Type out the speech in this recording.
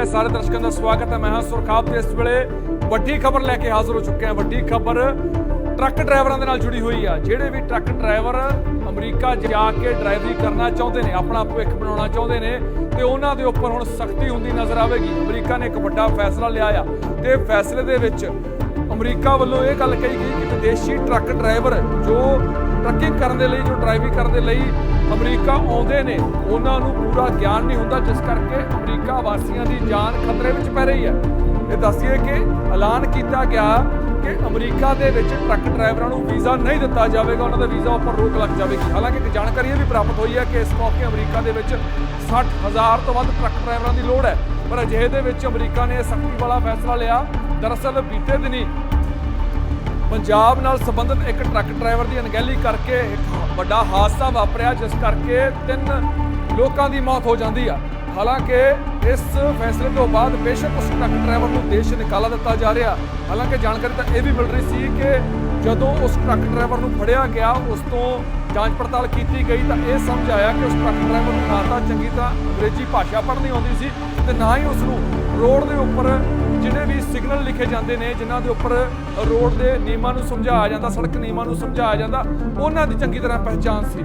ਆਪਣੇ ਸਾਰੇ ਦਰਸ਼ਕਾਂ ਦਾ ਸਵਾਗਤ ਹੈ। ਮੈਂ ਹਾਂ ਸੁਰਖਾਬ ਤੇ ਇਸ ਵੇਲੇ ਵੱਡੀ ਖਬਰ ਲੈ ਕੇ ਹਾਜ਼ਰ ਹੋ ਚੁੱਕੇ ਹਾਂ। ਵੱਡੀ ਖਬਰ ਟਰੱਕ ਡਰਾਈਵਰਾਂ ਦੇ ਨਾਲ ਜੁੜੀ ਹੋਈ ਆ। ਜਿਹੜੇ ਵੀ ਟਰੱਕ ਡਰਾਈਵਰ ਅਮਰੀਕਾ ਜਾ ਕੇ ਡਰਾਈਵਰੀ ਕਰਨਾ ਚਾਹੁੰਦੇ ਨੇ, ਆਪਣਾ ਭਵਿੱਖ ਬਣਾਉਣਾ ਚਾਹੁੰਦੇ ਨੇ, ਤੇ ਉਹਨਾਂ ਦੇ ਉੱਪਰ ਹੁਣ ਸਖਤੀ ਹੁੰਦੀ ਨਜ਼ਰ ਆਵੇਗੀ। ਅਮਰੀਕਾ ਨੇ ਇੱਕ ਵੱਡਾ ਫੈਸਲਾ ਲਿਆ ਆ ਤੇ ਫੈਸਲੇ ਦੇ ਵਿੱਚ ਅਮਰੀਕਾ ਵੱਲੋਂ ਇਹ ਗੱਲ ਕਹੀ ਗਈ ਕਿ ਵਿਦੇਸ਼ੀ ਟਰੱਕ ਡਰਾਈਵਰ ਜੋ ਟਰੱਕਿੰਗ ਕਰਨ ਦੇ ਲਈ, ਜੋ ਡਰਾਈਵਿੰਗ ਕਰਨ ਦੇ ਲਈ ਅਮਰੀਕਾ ਆਉਂਦੇ ਨੇ, ਉਹਨਾਂ ਨੂੰ ਪੂਰਾ ਗਿਆਨ ਨਹੀਂ ਹੁੰਦਾ, ਜਿਸ ਕਰਕੇ ਅਮਰੀਕਾ ਵਾਸੀਆਂ ਦੀ ਜਾਨ ਖਤਰੇ ਵਿੱਚ ਪੈ ਰਹੀ ਹੈ। ਇਹ ਦੱਸੀਏ ਕਿ ਐਲਾਨ ਕੀਤਾ ਗਿਆ ਕਿ ਅਮਰੀਕਾ ਦੇ ਵਿੱਚ ਟਰੱਕ ਡਰਾਈਵਰਾਂ ਨੂੰ ਵੀਜ਼ਾ ਨਹੀਂ ਦਿੱਤਾ ਜਾਵੇਗਾ, ਉਹਨਾਂ ਦਾ ਵੀਜ਼ਾ ਉੱਪਰ ਰੋਕ ਲੱਗ ਜਾਵੇਗੀ। ਹਾਲਾਂਕਿ ਇੱਕ ਜਾਣਕਾਰੀ ਇਹ ਵੀ ਪ੍ਰਾਪਤ ਹੋਈ ਹੈ ਕਿ ਇਸ ਮੌਕੇ ਅਮਰੀਕਾ ਦੇ ਵਿੱਚ 60000 ਤੋਂ ਵੱਧ ਟਰੱਕ ਡਰਾਈਵਰਾਂ ਦੀ ਲੋੜ ਹੈ। ਪਰ ਅਜਿਹੇ ਦੇ ਵਿੱਚ ਅਮਰੀਕਾ ਨੇ ਸਖਤੀ ਵਾਲਾ ਫੈਸਲਾ ਲਿਆ। ਦਰਅਸਲ ਬੀਤੇ ਦਿਨੀ ਪੰਜਾਬ ਨਾਲ ਸੰਬੰਧਿਤ ਇੱਕ ਟਰੱਕ ਡਰਾਈਵਰ ਦੀ ਅਣਗਹਿਲੀ ਕਰਕੇ ਇੱਕ ਵੱਡਾ ਹਾਦਸਾ ਵਾਪਰਿਆ, ਜਿਸ ਕਰਕੇ ਤਿੰਨ ਲੋਕਾਂ ਦੀ ਮੌਤ ਹੋ ਜਾਂਦੀ ਆ। ਹਾਲਾਂਕਿ ਇਸ ਫੈਸਲੇ ਤੋਂ ਬਾਅਦ ਬੇਸ਼ੱਕ ਉਸ ਟਰੱਕ ਡਰਾਈਵਰ ਨੂੰ ਦੇਸ਼ ਨਿਕਾਲਾ ਦਿੱਤਾ ਜਾ ਰਿਹਾ। ਹਾਲਾਂਕਿ ਜਾਣਕਾਰੀ ਤਾਂ ਇਹ ਵੀ ਮਿਲ ਰਹੀ ਸੀ ਕਿ ਜਦੋਂ ਉਸ ਟਰੱਕ ਡਰਾਈਵਰ ਨੂੰ ਫੜਿਆ ਗਿਆ, ਉਸ ਤੋਂ ਜਾਂਚ ਪੜਤਾਲ ਕੀਤੀ ਗਈ ਤਾਂ ਇਹ ਸਮਝ ਆਇਆ ਕਿ ਉਸ ਟਰੱਕ ਡਰਾਈਵਰ ਨੂੰ ਨਾ ਤਾਂ ਚੰਗੀ ਤਰ੍ਹਾਂ ਅੰਗਰੇਜ਼ੀ ਭਾਸ਼ਾ ਪੜ੍ਹਨੀ ਆਉਂਦੀ ਸੀ ਤੇ ਨਾ ਹੀ ਉਸ ਨੂੰ ਰੋਡ ਦੇ ਉੱਪਰ ਜਿਹੜੇ ਵੀ ਸਿਗਨਲ ਜਾਂਦੇ ਨੇ, ਜਿਨ੍ਹਾਂ ਦੇ ਉੱਪਰ ਰੋਡ ਦੇ ਨਿਯਮਾਂ ਨੂੰ ਸਮਝਾਇਆ ਜਾਂਦਾ, ਸੜਕ ਨਿਯਮਾਂ ਨੂੰ ਸਮਝਾਇਆ ਜਾਂਦਾ, ਉਹਨਾਂ ਦੀ ਚੰਗੀ ਤਰ੍ਹਾਂ ਪਹਿਚਾਣ ਸੀ।